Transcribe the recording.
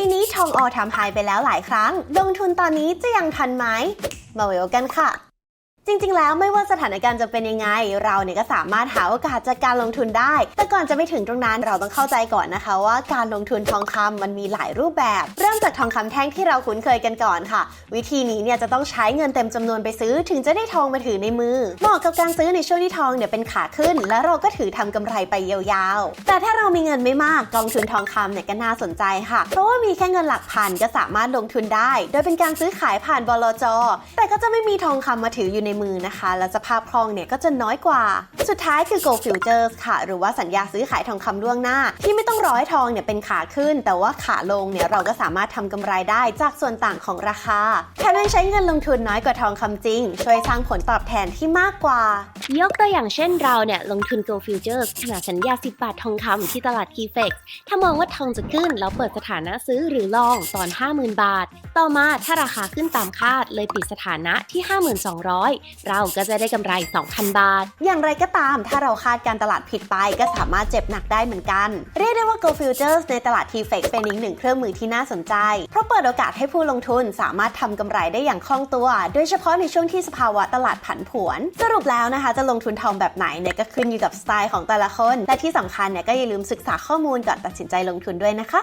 ปีนี้ทองออทำไฮไปแล้วหลายครั้ง ลงทุนตอนนี้จะยังทันไหม มาเวลกันค่ะ จริง ๆ แล้วไม่ว่าสถานการณ์จะเป็นยังไง เราเนี่ยก็สามารถหาโอกาสจากการลงทุนได้ แต่ก่อนจะไปถึงตรงนั้นเราต้องเข้าใจก่อนนะคะ ว่าการลงทุนทองคำมันมีหลายรูปแบบ เริ่มจากทองคำแท่งที่เราคุ้นเคยกันก่อนค่ะ วิธีนี้เนี่ยจะต้องใช้เงินเต็มจำนวนไปซื้อ ถึงจะได้ทองมาถือในมือ เหมาะกับการซื้อในช่วงที่ทองเนี่ยเป็นขาขึ้น แล้วเราก็ถือทำกำไรไปยาวๆ แต่ถ้าเรามีเงินไม่มากกองทุนทองคำเนี่ยก็น่าสนใจค่ะ เพราะว่ามีแค่เงินหลักพันก็สามารถลงทุนได้ โดยเป็นการซื้อขายผ่านบลจแต่ก็จะไม่มีทองคำมาถืออยู่ในมือนะคะ และสภาพคล่องเนี่ยก็จะน้อยกว่า สุดท้ายคือ Gold Futures ค่ะ หรือว่าสัญญาซื้อขายทองคำล่วงหน้า ที่ไม่ต้องรอให้ทองเนี่ยเป็นขาขึ้น แต่ว่าขาลงเนี่ยเราก็สามารถทำกำไรได้จากส่วนต่างของราคาแถมยังใช้เงินลงทุนน้อยกว่าทองคำจริง ช่วยสร้างผลตอบแทนที่มากกว่า ยกตัวอย่างเช่นเราเนี่ยลงทุน Go Futures ขณะสัญญา 10 บาททองคำที่ตลาด KFX ถ้ามองว่าทองจะขึ้นแล้วเปิดสถานะซื้อหรือลองตอน 50,000 บาท ต่อมาถ้าราคาขึ้นตามคาดเลยปิดสถานะที่ 5200เราก็จะได้กำไร 2,000 บาท อย่างไรก็ตามถ้าเราคาดการตลาดผิดไปก็สามารถเจ็บหนักได้เหมือนกัน เรียกได้ว่า Go Futures ในตลาด T-Fex เป็นอีกหนึ่งเครื่องมือที่น่าสนใจ เพราะเปิดโอกาสให้ผู้ลงทุนสามารถทำกำไรได้อย่างคล่องตัว โดยเฉพาะในช่วงที่สภาวะตลาดผันผวน สรุปแล้วนะคะ จะลงทุนทองแบบไหนเนี่ยก็ขึ้นอยู่กับสไตล์ของแต่ละคน และที่สำคัญเนี่ยก็อย่าลืมศึกษาข้อมูลก่อนตัดสินใจลงทุนด้วยนะคะ